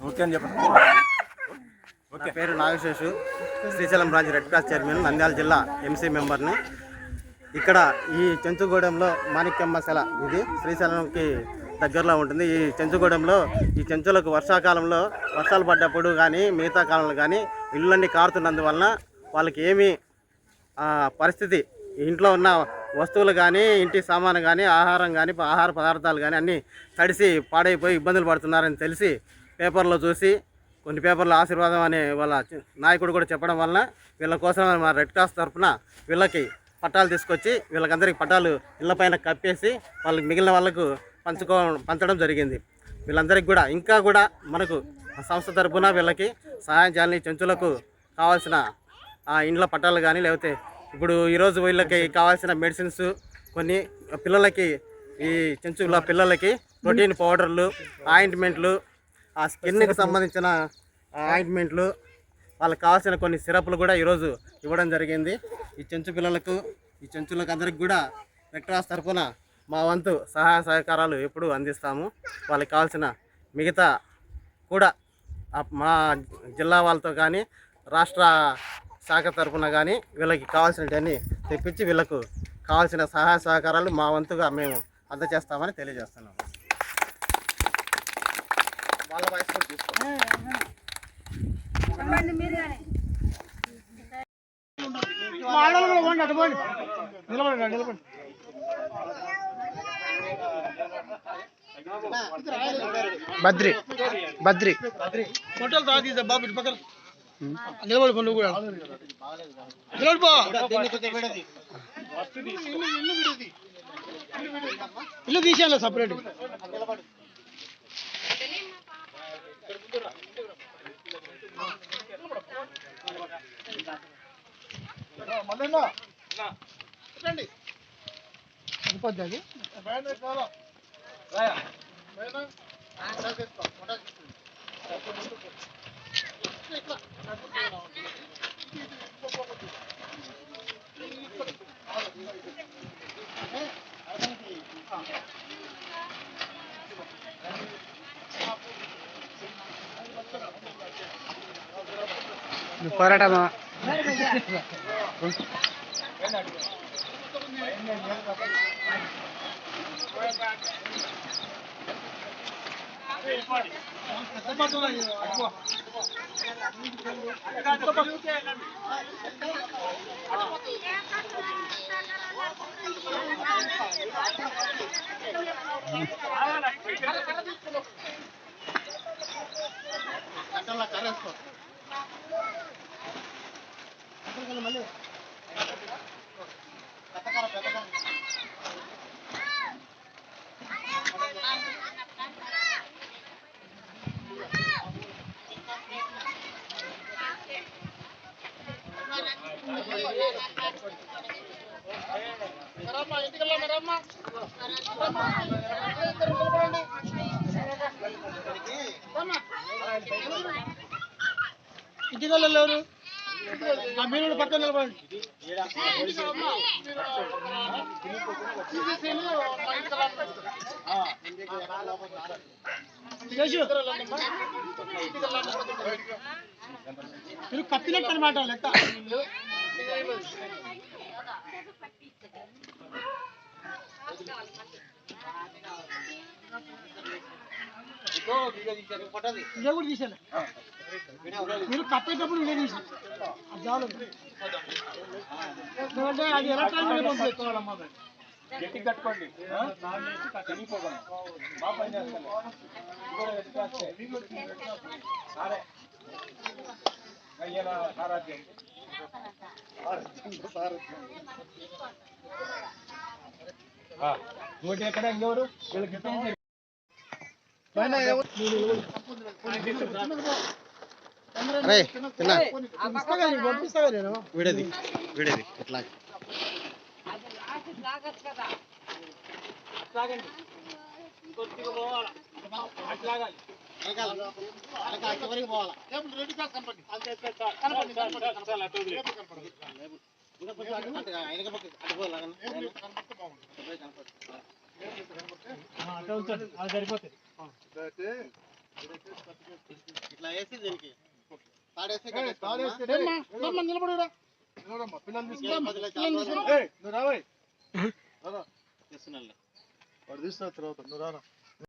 Okay అని చెప్పండి. నా పేరు Nagaseshu Srisailam branch red cross chairman Nandyal జిల్లా ఎంసీ మెంబర్ని. ఇక్కడ ఈ చెంచుగూడెంలో మాణిక్యమ్మ సెల ఇది శ్రీశైలంకి దగ్గరలో ఉంటుంది. ఈ చెంచుగూడెంలో ఈ చెంచులకు వర్షాకాలంలో వర్షాలు పడ్డప్పుడు కానీ మిగతా కాలంలో కానీ ఇళ్ళన్నీ కారుతున్నందువలన వాళ్ళకి ఏమీ ఆ, పరిస్థితి ఇంట్లో ఉన్న వస్తువులు కానీ ఇంటి సామాను కానీ ఆహారం కానీ ఆహార పదార్థాలు కానీ అన్నీ తడిసి పాడైపోయి ఇబ్బందులు పడుతున్నారని తెలిసి పేపర్లో చూసి కొన్ని పేపర్లు ఆశీర్వాదం అనే వాళ్ళ నాయకుడు కూడా చెప్పడం వలన వీళ్ళ కోసం మా రెడ్ క్రాస్ తరఫున వీళ్ళకి పట్టాలు తీసుకొచ్చి వీళ్ళకందరికి పట్టాలు ఇళ్ళపైన కప్పేసి వాళ్ళకి మిగిలిన వాళ్ళకు పంచుకో పంచడం జరిగింది. వీళ్ళందరికీ కూడా ఇంకా కూడా మనకు సంస్థ తరఫున వీళ్ళకి సహాయం చేయాలని చెంచులకు కావాల్సిన ఆ ఇండ్ల పట్టాలు కానీ లేకపోతే ఇప్పుడు ఈరోజు వీళ్ళకి కావాల్సిన మెడిసిన్స్ కొన్ని పిల్లలకి ఈ చెంచుల పిల్లలకి ప్రోటీన్ పౌడర్లు ఆయింట్మెంట్లు ఆ స్కిన్కి సంబంధించిన ఆయింట్మెంట్లు వాళ్ళకి కావాల్సిన కొన్ని సిరప్లు కూడా ఈరోజు ఇవ్వడం జరిగింది. ఈ చెంచు పిల్లలకు ఈ చెంచులకు అందరికి కూడా రెక్టరాస్ తరఫున మా వంతు సహాయ సహకారాలు ఎప్పుడూ అందిస్తాము. వాళ్ళకి కావాల్సిన మిగతా కూడా మా జిల్లా వాళ్ళతో కానీ రాష్ట్ర శాఖ తరఫున కానీ వీళ్ళకి కావాల్సినవన్నీ తెప్పించి వీళ్ళకు కావాల్సిన సహాయ సహకారాలు మా వంతుగా మేము అందజేస్తామని తెలియజేస్తున్నాము వాళ్ళ వాయిస్ కూడా తీసుకోండి బద్రి బద్రి ఫోటోలు తా తీసా బాబు ఇటు పక్కన. నిలబడి పండుగ కూడా. ఇల్లు తీసేయాలి సపరేట్ సరిపోద్ది అది? போராட்டமா போராட்டமா Thank you. వాళ్ళు ఎవరు ఆ మీరు పక్కన నిలబడండి మీరు కప్పినట్టు అనమాట లెక్క. ఇదే తీసాను మీరు కప్పేటప్పుడు ఇదే తీసాను అది చాలు ఎందుకంటే అది ఎలక్ట్రానిక్ పంపిస్తాం గట్టి కట్టుకోండి ఆ? చనిపోకండి. బాగా పని చేస్తాను. సరే అయ్యేలా రెడ్ సారాధ్యం. ఆ, ఇంకోటి ఎక్కడ? ఇంకెవరు వీళ్ళకి వీడేది వీడేది ఇట్లా. అట్లా ఉంచండి అది సరిపోతుంది ఇట్లా వేసి దీనికి. చేస్తున్నానులే. వాడు తీసిన తర్వాత నువ్వు రారా